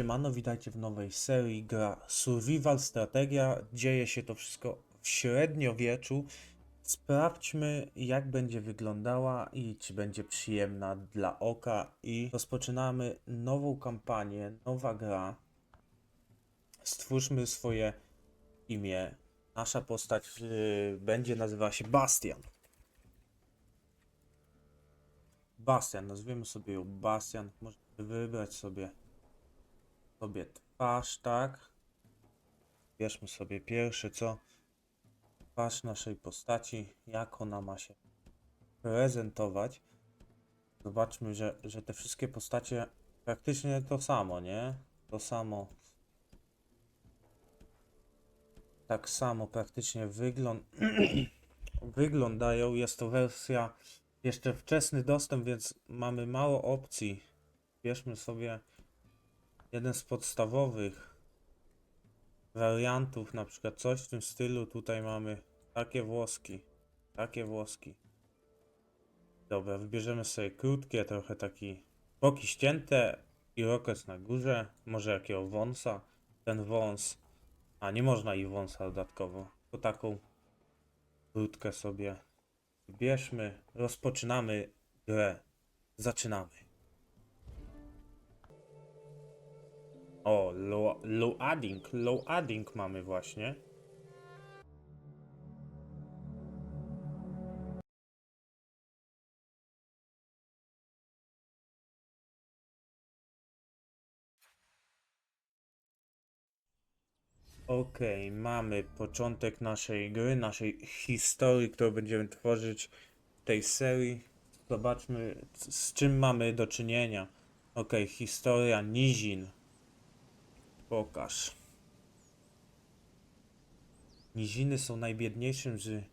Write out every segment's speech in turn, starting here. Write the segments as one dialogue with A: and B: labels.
A: Siemano, witajcie w nowej serii gra Survival Strategia. Dzieje się to wszystko w średniowieczu. Sprawdźmy jak będzie wyglądała i czy będzie przyjemna dla oka i rozpoczynamy nową kampanię, nowa gra. Stwórzmy swoje imię. Nasza postać yy, będzie nazywała się Bastian. Bastian, nazwiemy sobie ją Bastian. Możemy wybrać sobie sobie twarz, tak? Bierzmy sobie pierwsze, co? Twarz naszej postaci, jak ona ma się prezentować. Zobaczmy, że, że te wszystkie postacie praktycznie to samo, nie? To samo. Tak samo praktycznie wygląd wyglądają. Jest to wersja jeszcze wczesny dostęp, więc mamy mało opcji. Bierzmy sobie jeden z podstawowych wariantów, na przykład coś w tym stylu. Tutaj mamy takie włoski, takie włoski. Dobra, wybierzemy sobie krótkie, trochę taki boki ścięte i rokes na górze. Może jakiego wąsa. Ten wąs, a nie można i wąsa dodatkowo. To taką krótkę sobie wybierzmy. Rozpoczynamy grę. Zaczynamy. O, low, adding, low adding mamy właśnie. Okej, mamy początek naszej gry, naszej historii, którą będziemy tworzyć w tej serii. Zobaczmy, z czym mamy do czynienia. Okej, historia nizin. Pokaż. Niziny są najbiedniejszym z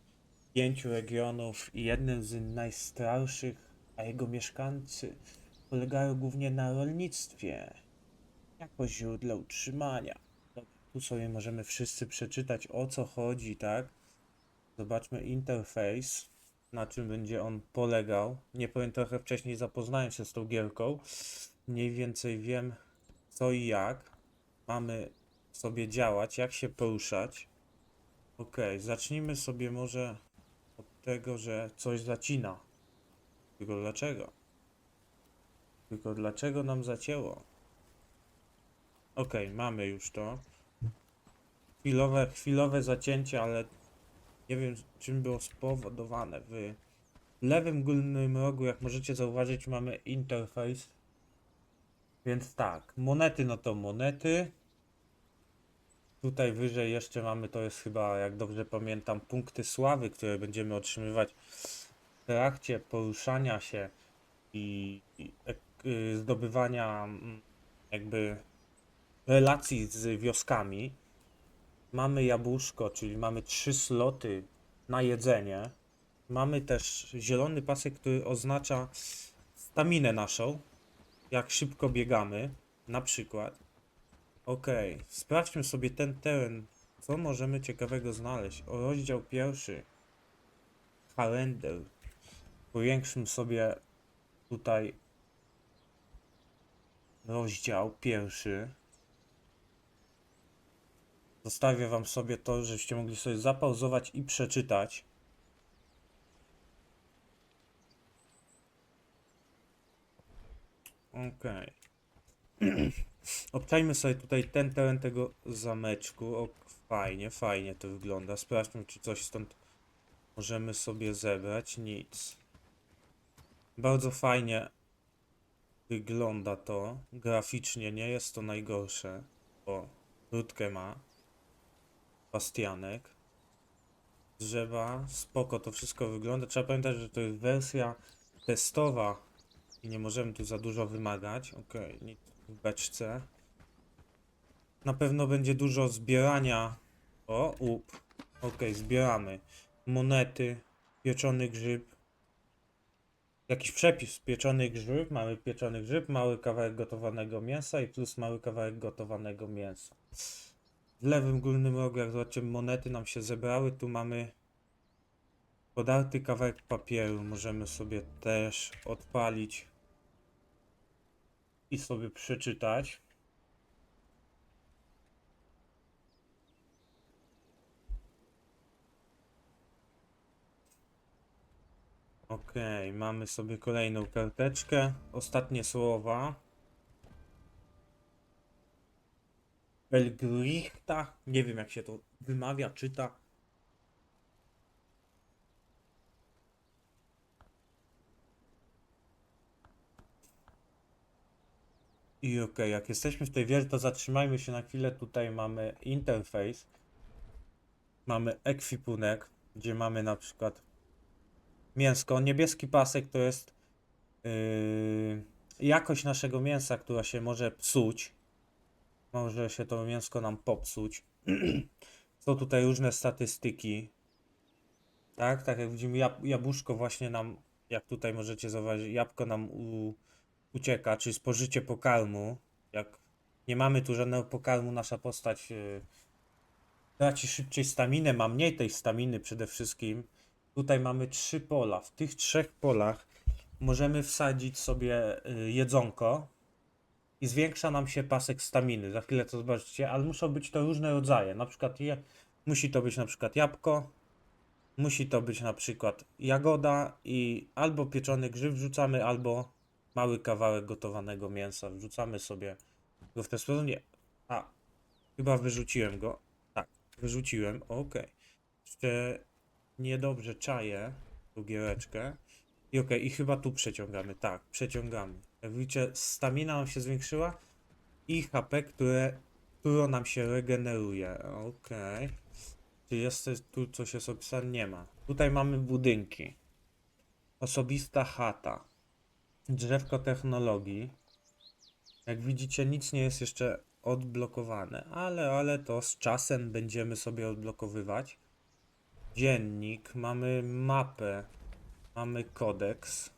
A: pięciu regionów i jednym z najstarszych, a jego mieszkańcy polegają głównie na rolnictwie jako źródle utrzymania. Tu sobie możemy wszyscy przeczytać o co chodzi, tak? Zobaczmy interfejs, na czym będzie on polegał. Nie powiem trochę wcześniej zapoznałem się z tą gierką. Mniej więcej wiem co i jak mamy sobie działać, jak się poruszać. Ok, zacznijmy sobie może od tego, że coś zacina. Tylko dlaczego? Tylko dlaczego nam zacięło? Ok, mamy już to. Chwilowe, chwilowe zacięcie, ale nie wiem czym było spowodowane. W lewym górnym rogu, jak możecie zauważyć, mamy interfejs. Więc tak, monety no to monety. Tutaj wyżej jeszcze mamy, to jest chyba, jak dobrze pamiętam, punkty sławy, które będziemy otrzymywać w trakcie poruszania się i, i y, zdobywania mm, jakby relacji z wioskami. Mamy jabłuszko, czyli mamy trzy sloty na jedzenie. Mamy też zielony pasek, który oznacza staminę naszą, jak szybko biegamy, na przykład. Okej, sprawdźmy sobie ten teren. Co możemy ciekawego znaleźć? O, rozdział pierwszy. Kalender. Powiększmy sobie tutaj rozdział pierwszy. Zostawię wam sobie to, żebyście mogli sobie zapauzować i przeczytać. Okej. Obczajmy sobie tutaj ten teren tego zameczku. O, fajnie, fajnie to wygląda. Sprawdźmy, czy coś stąd możemy sobie zebrać. Nic. Bardzo fajnie wygląda to. Graficznie nie jest to najgorsze. O, krótkę ma. Bastianek. Drzewa. Spoko to wszystko wygląda. Trzeba pamiętać, że to jest wersja testowa i nie możemy tu za dużo wymagać. Okej, nic w beczce. Na pewno będzie dużo zbierania. O, up. Okej, zbieramy. Monety, pieczony grzyb. Jakiś przepis, pieczony grzyb. Mamy pieczony grzyb, mały kawałek gotowanego mięsa i plus mały kawałek gotowanego mięsa. W lewym górnym rogu, jak zobaczymy, monety nam się zebrały. Tu mamy Podarty kawałek papieru możemy sobie też odpalić i sobie przeczytać. Ok, mamy sobie kolejną karteczkę. Ostatnie słowa. Belgrichta, nie wiem jak się to wymawia, czyta. I okej, jak jesteśmy w tej wieży, to zatrzymajmy się na chwilę. Tutaj mamy interfejs. Mamy ekwipunek, gdzie mamy na przykład mięsko. Niebieski pasek to jest yy, jakość naszego mięsa, która się może psuć. Może się to mięsko nam popsuć. Są tutaj różne statystyki. Tak, tak jak widzimy, jab jabłuszko właśnie nam, jak tutaj możecie zauważyć, jabłko nam u ucieka, czyli spożycie pokarmu. Jak nie mamy tu żadnego pokarmu, nasza postać yy, traci szybciej staminę, ma mniej tej staminy przede wszystkim. Tutaj mamy trzy pola. W tych trzech polach możemy wsadzić sobie y, jedzonko i zwiększa nam się pasek staminy. Za chwilę to zobaczycie, ale muszą być to różne rodzaje. Na przykład je, musi to być na przykład jabłko, musi to być na przykład jagoda i albo pieczony grzyb wrzucamy, albo mały kawałek gotowanego mięsa. Wrzucamy sobie go w ten sposób. Nie. A, chyba wyrzuciłem go. Tak, wyrzuciłem. Okej. Jeszcze niedobrze czaję tą giereczkę. I okej, i chyba tu przeciągamy. Tak, przeciągamy. Jak widzicie, stamina nam się zwiększyła i HP, które, którą nam się regeneruje. Okej. Czy jest tu coś jest opisane? Nie ma. Tutaj mamy budynki. Osobista chata. Drzewko technologii. Jak widzicie, nic nie jest jeszcze odblokowane, ale, ale to z czasem będziemy sobie odblokowywać. Dziennik, mamy mapę, mamy kodeks,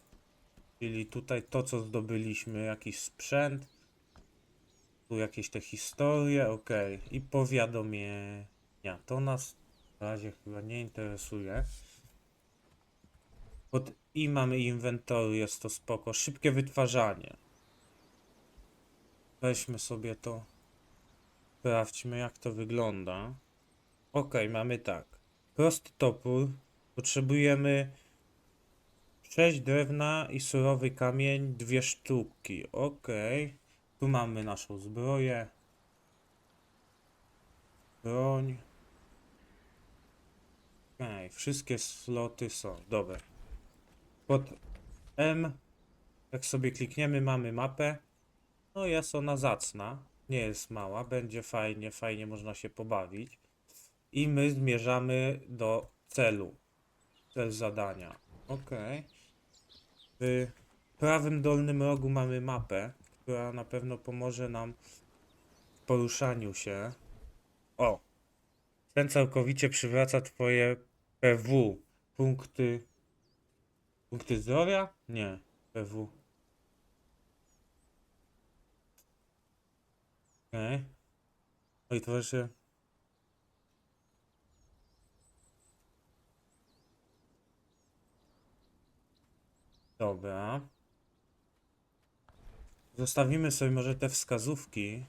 A: czyli tutaj to, co zdobyliśmy, jakiś sprzęt, tu jakieś te historie, ok, i powiadomienia. To nas na razie chyba nie interesuje. Pod i mamy inwentory, jest to spoko. Szybkie wytwarzanie. Weźmy sobie to. Sprawdźmy jak to wygląda. Ok, mamy tak. Prosty topór. Potrzebujemy 6 drewna i surowy kamień, dwie sztuki. Ok. Tu mamy naszą zbroję. Broń. Okej, wszystkie sloty są. Dobra. Pod M, jak sobie klikniemy, mamy mapę. No jest ona zacna. Nie jest mała, będzie fajnie, fajnie można się pobawić. I my zmierzamy do celu. Cel zadania. Ok. W prawym dolnym rogu mamy mapę, która na pewno pomoże nam w poruszaniu się. O! Ten całkowicie przywraca twoje PW. Punkty. Punkty zdrowia? Nie. PW. Okej. Oj, towarzysze. Dobra. Zostawimy sobie może te wskazówki,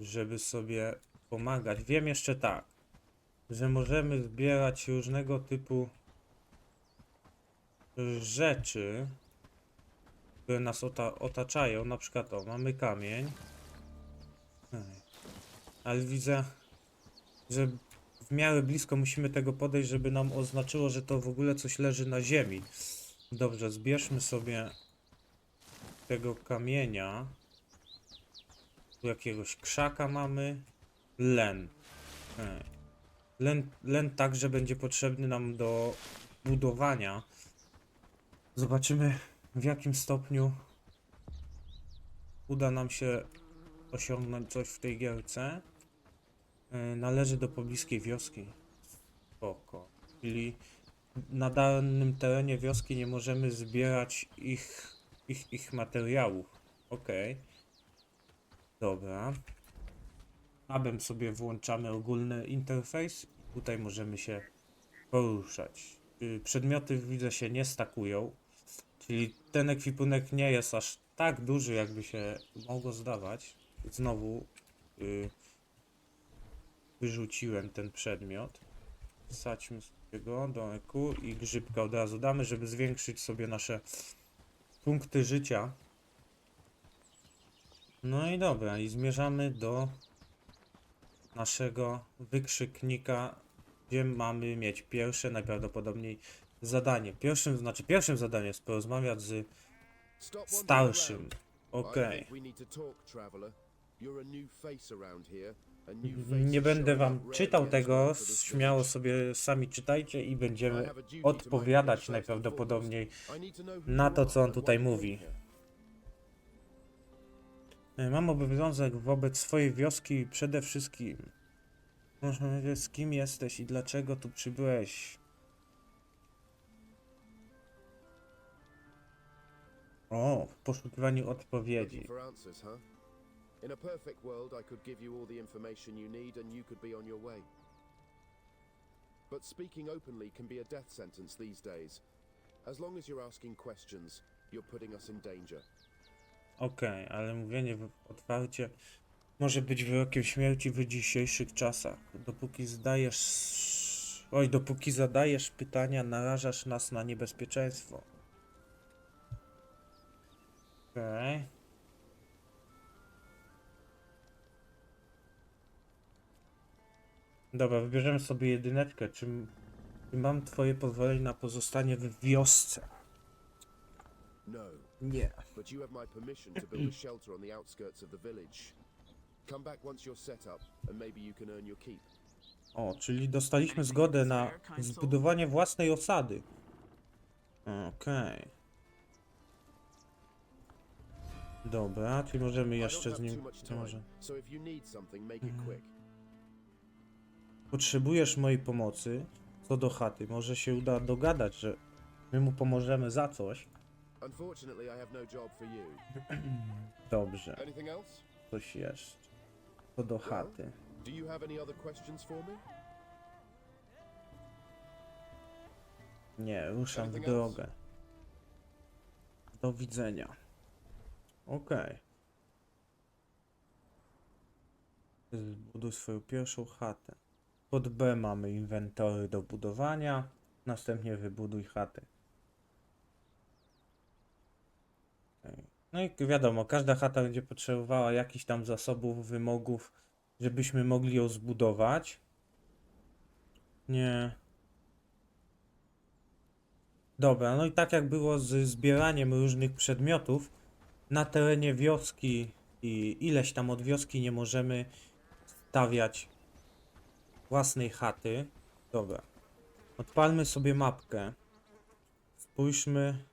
A: żeby sobie pomagać. Wiem jeszcze tak, że możemy zbierać różnego typu rzeczy, które nas ota otaczają. Na przykład o, mamy kamień. Ale widzę, że w miarę blisko musimy tego podejść, żeby nam oznaczyło, że to w ogóle coś leży na ziemi. Dobrze, zbierzmy sobie tego kamienia. Tu jakiegoś krzaka mamy. Len. Len, len także będzie potrzebny nam do budowania. Zobaczymy w jakim stopniu uda nam się osiągnąć coś w tej gierce. Yy, Należy do pobliskiej wioski. Spoko. Czyli na danym terenie wioski nie możemy zbierać ich, ich, ich materiałów. Okej. Dobra. Tabem sobie włączamy ogólny interfejs. Tutaj możemy się poruszać. Yy, Przedmioty widzę się nie stakują. Czyli ten ekwipunek nie jest aż tak duży, jakby się mogło zdawać. Znowu yy, wyrzuciłem ten przedmiot. Wsadźmy. s- Tego do EQ i grzybka od razu damy, żeby zwiększyć sobie nasze punkty życia. No i dobra, i zmierzamy do naszego wykrzyknika, gdzie mamy mieć pierwsze najprawdopodobniej zadanie. Pierwszym, znaczy pierwszym zadaniem jest porozmawiać z starszym. Okej. Nie będę wam czytał tego, śmiało sobie sami czytajcie i będziemy odpowiadać najprawdopodobniej na to, co on tutaj mówi. E, Mam obowiązek wobec swojej wioski przede wszystkim. Można wiedzieć, z kim jesteś i dlaczego tu przybyłeś. O, w poszukiwaniu odpowiedzi.
B: For answers, huh? In a perfect world, I could give you all the information you need and you could be on your way. But speaking openly can be a death sentence these days. As long as you're asking questions, you're putting us in danger.
A: Okej, ale mówienie w- otwarcie może być wyrokiem śmierci w dzisiejszych czasach. Dopóki zdajesz. Oj, dopóki zadajesz pytania, narażasz nas na niebezpieczeństwo. Okej. Dobra, wybierzemy sobie jedyneczkę. Czy, czy mam twoje pozwolenie na pozostanie w wiosce?
B: No,
A: Nie.
B: but you have my permission to build a shelter on the outskirts of the village. Come back once you're set up, and maybe you can earn your keep.
A: O, czyli dostaliśmy zgodę na zbudowanie własnej osady. Okej. Dobra, czyli możemy jeszcze z nim... co Może...
B: quick.
A: Potrzebujesz mojej pomocy co do chaty. Może się uda dogadać, że my mu pomożemy za coś.
B: No.
A: Dobrze, coś jeszcze. Co do chaty. Nie, ruszam w drogę. Do widzenia. Okej. Zbuduj swoją pierwszą chatę. Pod B mamy inwentory do budowania. Następnie wybuduj chatę. No i wiadomo, każda chata będzie potrzebowała jakichś tam zasobów, wymogów, żebyśmy mogli ją zbudować. Nie. Dobra, no i tak jak było z zbieraniem różnych przedmiotów, na terenie wioski i ileś tam od wioski nie możemy stawiać własnej chaty. Dobra. Odpalmy sobie mapkę. Spójrzmy,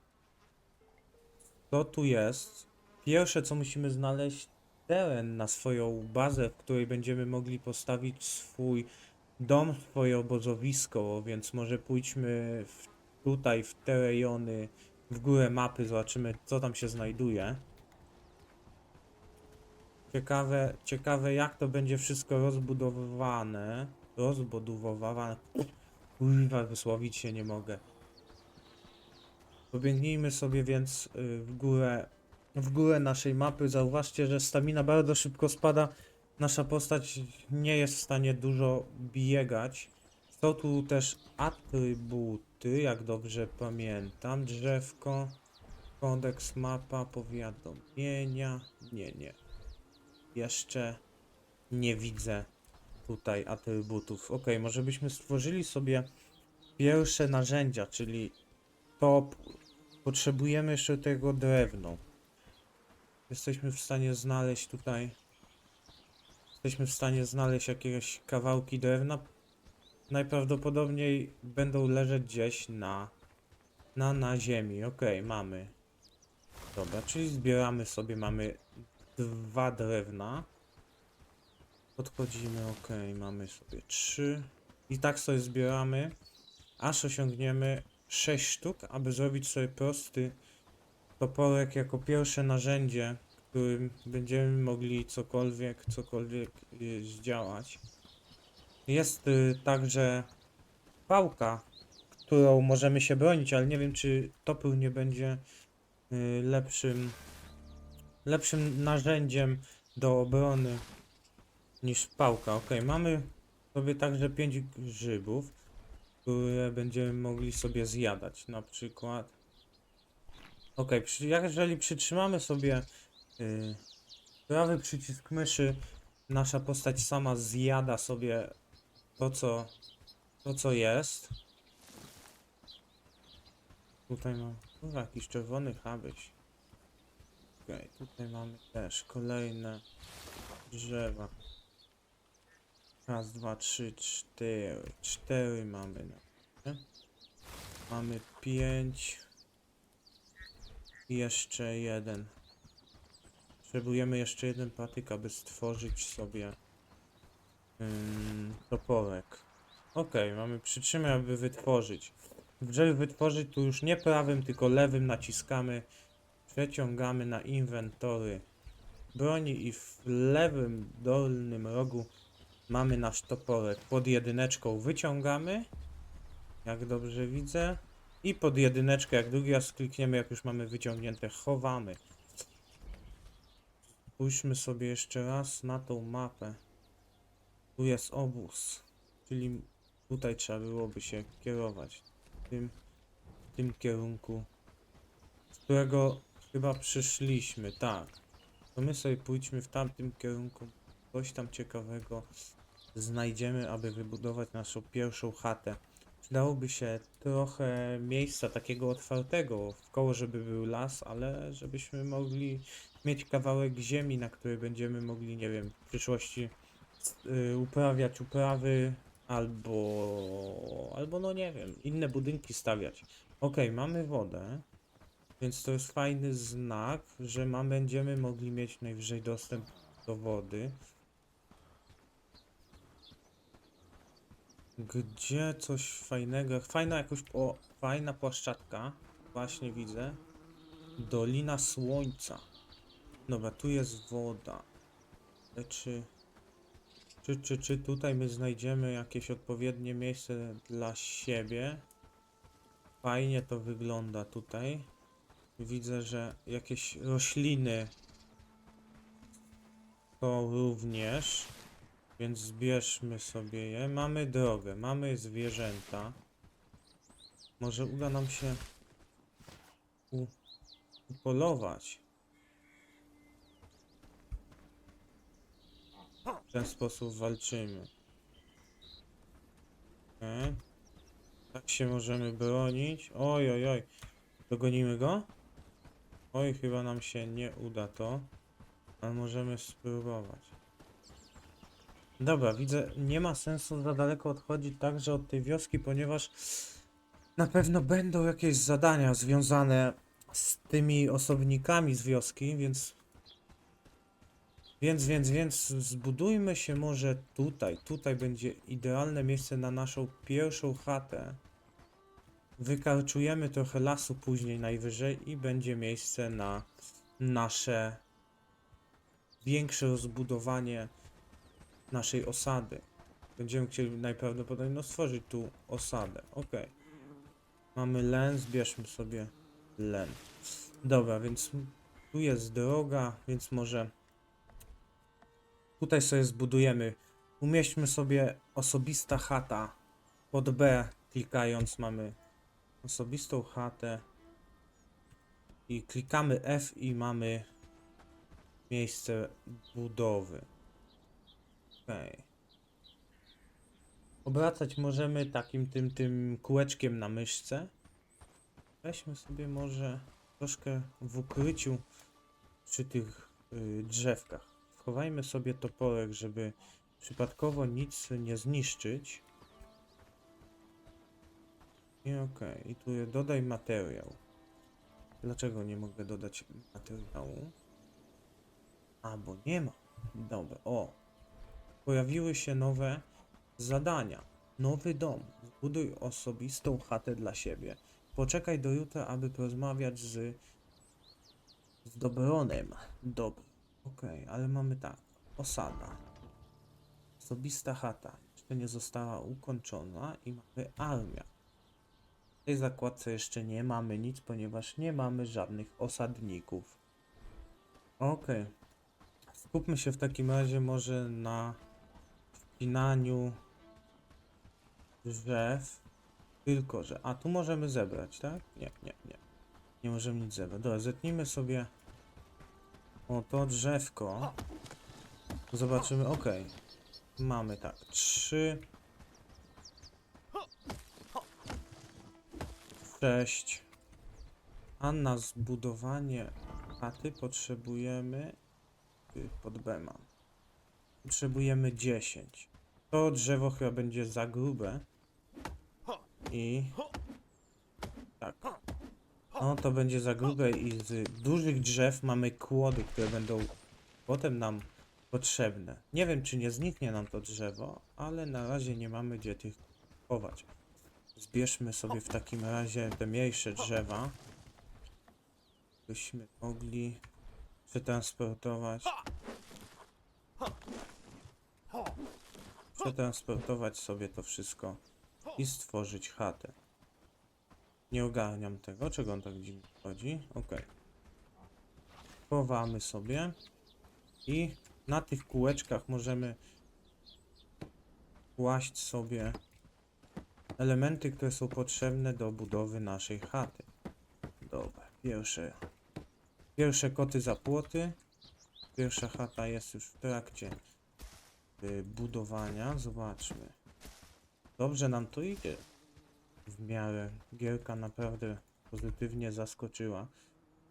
A: co tu jest. Pierwsze, co musimy znaleźć, teren na swoją bazę, w której będziemy mogli postawić swój dom, swoje obozowisko, więc może pójdźmy w, tutaj w te rejony, w górę mapy, zobaczymy co tam się znajduje. Ciekawe, ciekawe jak to będzie wszystko rozbudowywane, rozbudowywane, kurwa wysłowić się nie mogę. Pobiegnijmy sobie więc y, w górę, w górę naszej mapy. Zauważcie, że stamina bardzo szybko spada. Nasza postać nie jest w stanie dużo biegać. Są tu też atrybuty, jak dobrze pamiętam. Drzewko, kodeks, mapa, powiadomienia. Nie, nie. Jeszcze nie widzę tutaj atrybutów. Ok, może byśmy stworzyli sobie pierwsze narzędzia, czyli topór. Potrzebujemy jeszcze tego drewno. Jesteśmy w stanie znaleźć tutaj. Jesteśmy w stanie znaleźć jakieś kawałki drewna. Najprawdopodobniej będą leżeć gdzieś na, na, na ziemi. Ok, mamy. Dobra, czyli zbieramy sobie, mamy dwa drewna. Podchodzimy, ok, mamy sobie trzy. I tak sobie zbieramy, aż osiągniemy 6 sztuk, aby zrobić sobie prosty toporek jako pierwsze narzędzie, którym będziemy mogli cokolwiek, cokolwiek y, zdziałać. Jest y, także pałka, którą możemy się bronić, ale nie wiem, czy topór nie będzie y, lepszym, lepszym narzędziem do obrony niż pałka. Ok, mamy sobie także 5 grzybów. które będziemy mogli sobie zjadać. Na przykład. Ok, przy, jeżeli przytrzymamy sobie y, prawy przycisk myszy, nasza postać sama zjada sobie to, co, to, co jest. Tutaj mam jakiś czerwony habyś. Okej, tutaj mamy też kolejne drzewa. Raz, dwa, trzy, cztery. Cztery mamy na. Mamy pięć. I jeszcze jeden. Potrzebujemy jeszcze jeden patyk, aby stworzyć sobie ym, toporek. Okej, mamy przytrzymaj, aby wytworzyć. Żeby wytworzyć, tu już nie prawym, tylko lewym naciskamy. Przeciągamy na inwentory broni i w lewym dolnym rogu mamy nasz toporek. Pod jedyneczką wyciągamy, jak dobrze widzę. I pod jedyneczkę, jak drugi raz klikniemy, jak już mamy wyciągnięte, chowamy. Spójrzmy sobie jeszcze raz na tą mapę. Tu jest obóz, czyli tutaj trzeba byłoby się kierować. W tym, w tym kierunku, z którego chyba przyszliśmy, tak. To my sobie pójdźmy w tamtym kierunku. Coś tam ciekawego znajdziemy, aby wybudować naszą pierwszą chatę. Przydałoby się trochę miejsca takiego otwartego w koło, żeby był las, ale żebyśmy mogli mieć kawałek ziemi, na której będziemy mogli, nie wiem, w przyszłości y, uprawiać uprawy albo, albo no nie wiem, inne budynki stawiać. Okej, mamy wodę. Więc to jest fajny znak, że ma, będziemy mogli mieć najwyżej dostęp do wody. Gdzie coś fajnego? Fajna jakoś o, fajna płaszczatka. Właśnie widzę. Dolina Słońca. Dobra, tu jest woda. Ale czy, czy, czy, czy tutaj my znajdziemy jakieś odpowiednie miejsce dla siebie? Fajnie to wygląda tutaj. Widzę, że jakieś rośliny są również, więc zbierzmy sobie je. Mamy drogę, mamy zwierzęta. Może uda nam się upolować. W ten sposób walczymy. Okej. Tak się możemy bronić. Oj, oj, oj. Dogonimy go? Oj, chyba nam się nie uda to. Ale możemy spróbować. Dobra, widzę, nie ma sensu za daleko odchodzić także od tej wioski, ponieważ na pewno będą jakieś zadania związane z tymi osobnikami z wioski, więc więc, więc, więc zbudujmy się może tutaj. Tutaj będzie idealne miejsce na naszą pierwszą chatę. Wykarczujemy trochę lasu później najwyżej i będzie miejsce na nasze większe rozbudowanie naszej osady. Będziemy chcieli najprawdopodobniej no, stworzyć tu osadę. Ok. Mamy len, zbierzmy sobie len. Dobra, więc tu jest droga, więc może tutaj sobie zbudujemy. Umieśćmy sobie osobista chata. Pod B klikając mamy osobistą chatę i klikamy F i mamy miejsce budowy. Okej. Obracać możemy takim tym tym kółeczkiem na myszce. Weźmy sobie może troszkę w ukryciu przy tych y, drzewkach. Schowajmy sobie toporek, żeby przypadkowo nic nie zniszczyć. I okej, i tu dodaj materiał. Dlaczego nie mogę dodać materiału? A, bo nie ma. Dobra, o. Pojawiły się nowe zadania. Nowy dom. Zbuduj osobistą chatę dla siebie. Poczekaj do jutra, aby porozmawiać z... z Dobronem. Dobra. Okej, ale mamy tak. Osada. Osobista chata. Jeszcze nie została ukończona i mamy armia. W tej zakładce jeszcze nie mamy nic, ponieważ nie mamy żadnych osadników. Okej. Skupmy się w takim razie może na wpinaniu drzew Tylko, że... A, tu możemy zebrać, tak? Nie, nie, nie. Nie możemy nic zebrać. Dobra, zetnijmy sobie... O, to drzewko. Zobaczymy, ok. Mamy tak, trzy... Sześć. A na zbudowanie chaty potrzebujemy... y, Pod B mam. Potrzebujemy 10. To drzewo chyba będzie za grube. I... Tak. No to będzie za grube i z dużych drzew mamy kłody, które będą potem nam potrzebne. Nie wiem, czy nie zniknie nam to drzewo, ale na razie nie mamy gdzie tych chować. Zbierzmy sobie w takim razie te mniejsze drzewa. Byśmy mogli przetransportować. Przetransportować sobie to wszystko i stworzyć chatę. Nie ogarniam tego, czego on tak dziwnie chodzi. Ok. Chowamy sobie i na tych kółeczkach możemy kłaść sobie elementy, które są potrzebne do budowy naszej chaty. Dobra, pierwsze pierwsze koty za płoty. Pierwsza chata jest już w trakcie y, budowania. Zobaczmy. Dobrze nam to idzie. W miarę gierka naprawdę pozytywnie zaskoczyła.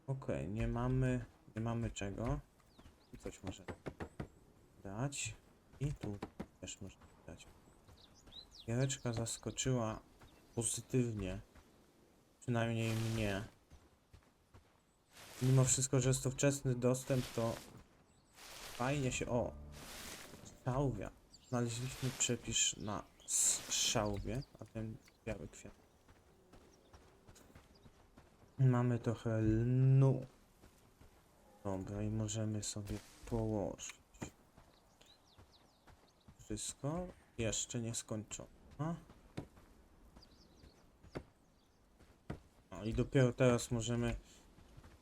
A: Okej, nie mamy, nie mamy czego. Coś może dać. I tu też można dać. Giereczka zaskoczyła pozytywnie. Przynajmniej mnie. Mimo wszystko, że jest to wczesny dostęp, to fajnie się... O! Szałwia. Znaleźliśmy przepis na szałwie, a ten biały kwiat. Mamy trochę lnu. Dobra, i możemy sobie położyć. Wszystko jeszcze nie skończone. No i dopiero teraz możemy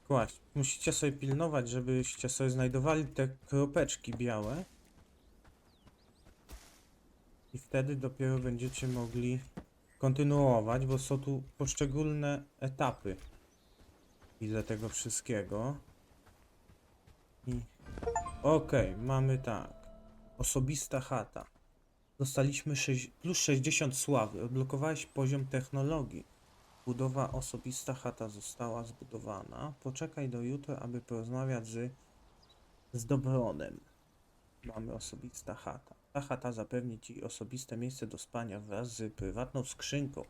A: kłaść. Musicie sobie pilnować, żebyście sobie znajdowali te kropeczki białe. I wtedy dopiero będziecie mogli kontynuować, bo są tu poszczególne etapy. Widzę tego wszystkiego. I... Okej, mamy tak. Osobista chata. Dostaliśmy sześć- plus 60 sławy. Odblokowałeś poziom technologii. Budowa osobista chata została zbudowana. Poczekaj do jutra, aby porozmawiać z, z Dobronem. Mamy osobista chata. Ta chata zapewni ci osobiste miejsce do spania wraz z prywatną skrzynką.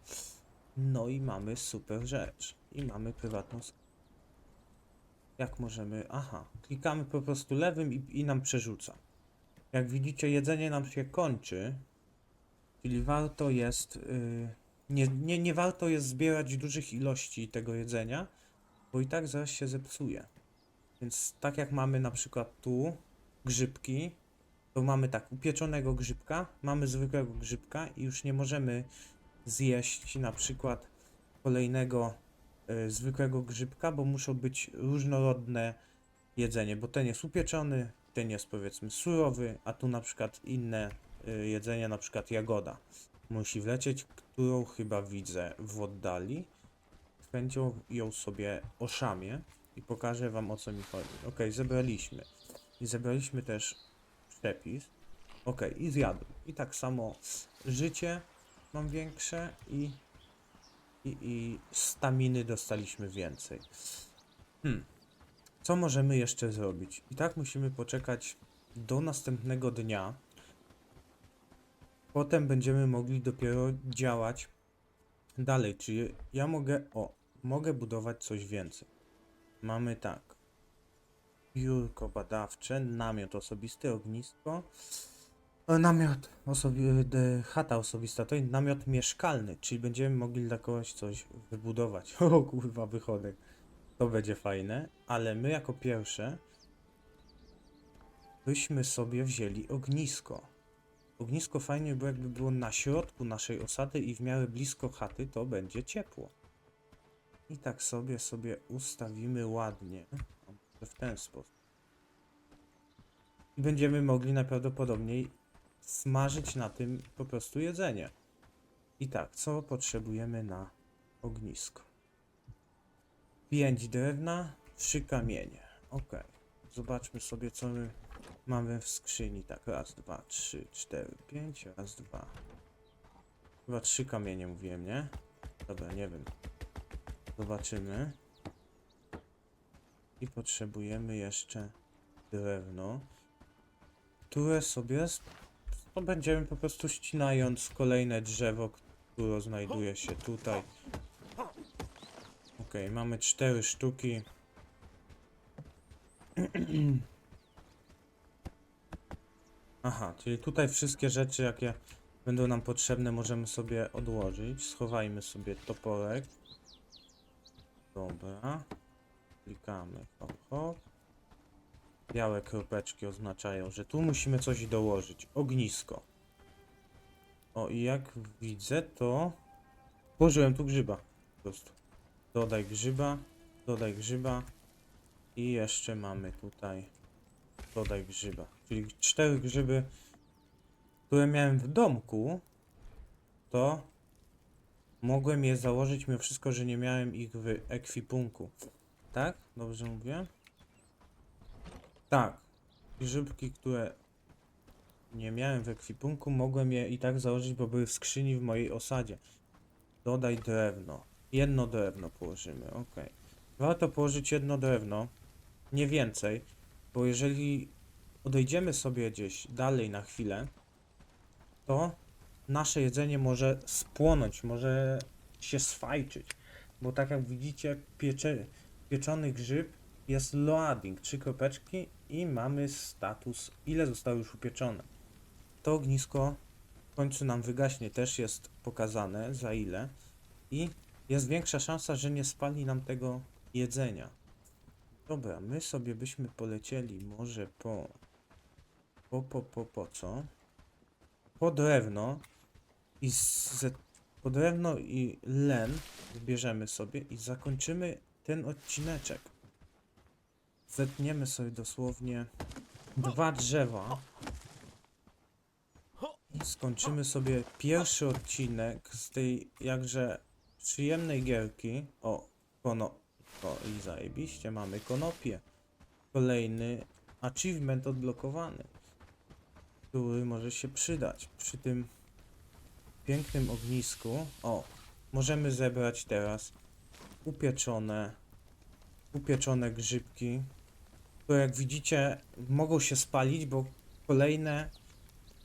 A: No i mamy super rzecz. I mamy prywatną skrzynkę. Jak możemy... Aha, klikamy po prostu lewym i, i nam przerzuca. Jak widzicie, jedzenie nam się kończy. Czyli warto jest... Yy, nie, nie, nie warto jest zbierać dużych ilości tego jedzenia, bo i tak zaraz się zepsuje. Więc tak jak mamy na przykład tu grzybki, to mamy tak upieczonego grzybka, mamy zwykłego grzybka i już nie możemy zjeść na przykład kolejnego y, zwykłego grzybka, bo muszą być różnorodne jedzenie, bo ten jest upieczony, ten jest powiedzmy surowy, a tu na przykład inne y, jedzenie, na przykład jagoda musi wlecieć, którą chyba widzę w oddali. Chęcią ją sobie oszamię i pokażę wam o co mi chodzi. Ok, zebraliśmy. I zebraliśmy też przepis. Ok, i zjadłem. I tak samo życie mam większe i, i, i staminy dostaliśmy więcej. Hmm. Co możemy jeszcze zrobić? I tak musimy poczekać do następnego dnia. Potem będziemy mogli dopiero działać dalej. Czyli ja mogę, o, mogę budować coś więcej. Mamy tak. Biurko badawcze, namiot osobisty, ognisko. E, Namiot osobi de, chata osobista to jest namiot mieszkalny, czyli będziemy mogli dla kogoś coś wybudować. O kurwa, wychodek. To będzie fajne, ale my jako pierwsze byśmy sobie wzięli ognisko. Ognisko fajnie było jakby było na środku naszej osady i w miarę blisko chaty, to będzie ciepło. I tak sobie sobie ustawimy ładnie. W ten sposób. I będziemy mogli najprawdopodobniej smażyć na tym po prostu jedzenie. I tak, co potrzebujemy na ognisko? 5 drewna, 3 kamienie. Ok. Zobaczmy sobie, co my mamy w skrzyni. Tak, raz, dwa, trzy, cztery, pięć, raz, dwa. Chyba trzy kamienie mówiłem, nie? Dobra, nie wiem. Zobaczymy. I potrzebujemy jeszcze drewno, które sobie to będziemy po prostu ścinając kolejne drzewo, które znajduje się tutaj. Ok, mamy cztery sztuki. Aha, czyli tutaj wszystkie rzeczy, jakie będą nam potrzebne, możemy sobie odłożyć. Schowajmy sobie toporek. Dobra. Klikamy. Hop. Białe kropeczki oznaczają, że tu musimy coś dołożyć. Ognisko. O, i jak widzę, to włożyłem tu grzyba. Po prostu. Dodaj grzyba, dodaj grzyba. I jeszcze mamy tutaj dodaj grzyba. Czyli cztery grzyby, które miałem w domku, to mogłem je założyć mimo wszystko, że nie miałem ich w ekwipunku. Tak? Dobrze mówię? Tak. Grzybki, które nie miałem w ekwipunku, mogłem je i tak założyć, bo były w skrzyni w mojej osadzie. Dodaj drewno. Jedno drewno położymy, ok. Warto położyć jedno drewno, nie więcej, bo jeżeli odejdziemy sobie gdzieś dalej na chwilę, to nasze jedzenie może spłonąć, może się sfajczyć. Bo tak jak widzicie, piecze, pieczony grzyb jest loading, trzy kropeczki i mamy status, ile zostało już upieczone. To ognisko w końcu nam wygaśnie, też jest pokazane za ile i jest większa szansa, że nie spali nam tego jedzenia. Dobra, my sobie byśmy polecieli może po... Po, po, po, po co? Po drewno i z, po drewno i len zbierzemy sobie i zakończymy ten odcineczek. Zetniemy sobie dosłownie dwa drzewa skończymy sobie pierwszy odcinek z tej jakże przyjemnej gierki. O, kono... O, i zajebiście, mamy konopię. Kolejny achievement odblokowany, który może się przydać przy tym pięknym ognisku. O, możemy zebrać teraz upieczone, upieczone grzybki, które jak widzicie mogą się spalić, bo kolejne,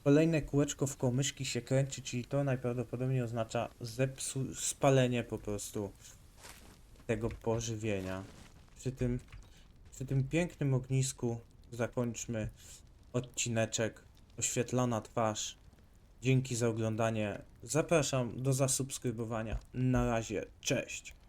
A: kolejne kółeczko w koło myszki się kręci, czyli to najprawdopodobniej oznacza zepsu, spalenie po prostu tego pożywienia. Przy tym, przy tym pięknym ognisku zakończmy odcineczek. Oświetlona twarz. Dzięki za oglądanie. Zapraszam do zasubskrybowania. Na razie, cześć.